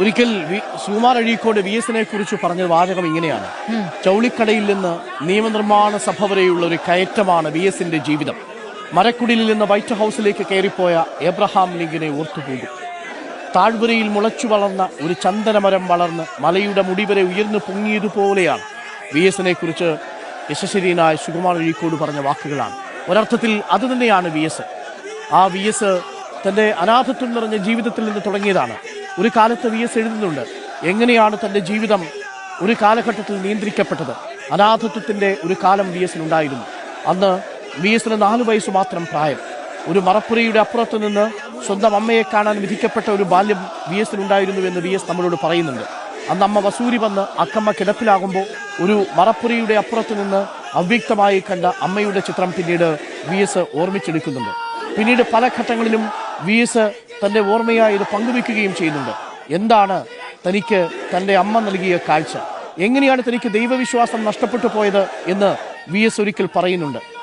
ഒരിക്കൽ സുമാർ അഴീക്കോട് വി എസിനെ കുറിച്ച് പറഞ്ഞ വാചകം ഇങ്ങനെയാണ്. ചൗളിക്കടയിൽ നിന്ന് നിയമനിർമ്മാണ സഭ വരെയുള്ള ഒരു കയറ്റമാണ് വി എസിന്റെ ജീവിതം. മരക്കുടിലിൽ നിന്ന് വൈറ്റ് ഹൗസിലേക്ക് കയറിപ്പോയ എബ്രഹാം ലിങ്കിനെ ഓർത്തുപോകും താഴ്വരയിൽ മുളച്ചു വളർന്ന ഒരു ചന്ദനമരം വളർന്ന് മലയുടെ മുടി വരെ ഉയർന്നു പൊങ്ങിയതുപോലെയാണ് വി എസിനെ കുറിച്ച് യശസ്വരീനായ സുകുമാർ അഴീക്കോട് പറഞ്ഞ വാക്കുകളാണ്. ഒരർത്ഥത്തിൽ അത് തന്നെയാണ് വി എസ് ആ വി എസ് തന്റെ അനാഥത്വം നിറഞ്ഞ ജീവിതത്തിൽ നിന്ന് തുടങ്ങിയതാണ്. ഒരു കാലത്ത് വി എസ് എഴുതുന്നുണ്ട്. എങ്ങനെയാണ് തന്റെ ജീവിതം ഒരു കാലഘട്ടത്തിൽ നിയന്ത്രിക്കപ്പെട്ടത്? അനാഥത്വത്തിന്റെ ഒരു കാലം വി എസിനുണ്ടായിരുന്നു അന്ന് വി എസിന് നാലു വയസ്സ് മാത്രം പ്രായം. ഒരു മറപ്പുരയുടെ അപ്പുറത്ത് നിന്ന് സ്വന്തം അമ്മയെ കാണാൻ വിധിക്കപ്പെട്ട ഒരു ബാല്യം വി എസിനുണ്ടായിരുന്നു എന്ന് വി എസ് നമ്മളോട് പറയുന്നുണ്ട്. അന്ന് അമ്മ വസൂരി വന്ന് അക്കമ്മ കിടപ്പിലാകുമ്പോൾ ഒരു മറപ്പുരയുടെ അപ്പുറത്ത് നിന്ന് അവ്യക്തമായി കണ്ട അമ്മയുടെ ചിത്രം പിന്നീട് വി എസ് ഓർമ്മിച്ചെടുക്കുന്നുണ്ട്. പിന്നീട് പല ഘട്ടങ്ങളിലും വി എസ് തന്റെ ഓർമ്മയായി ഇത് പങ്കുവെക്കുകയും ചെയ്യുന്നുണ്ട്. എന്താണ് തനിക്ക് തന്റെ അമ്മ നൽകിയ കാഴ്ച? എങ്ങനെയാണ് തനിക്ക് ദൈവവിശ്വാസം നഷ്ടപ്പെട്ടു പോയത് എന്ന് വി എസ് ഒരിക്കൽ പറയുന്നുണ്ട്.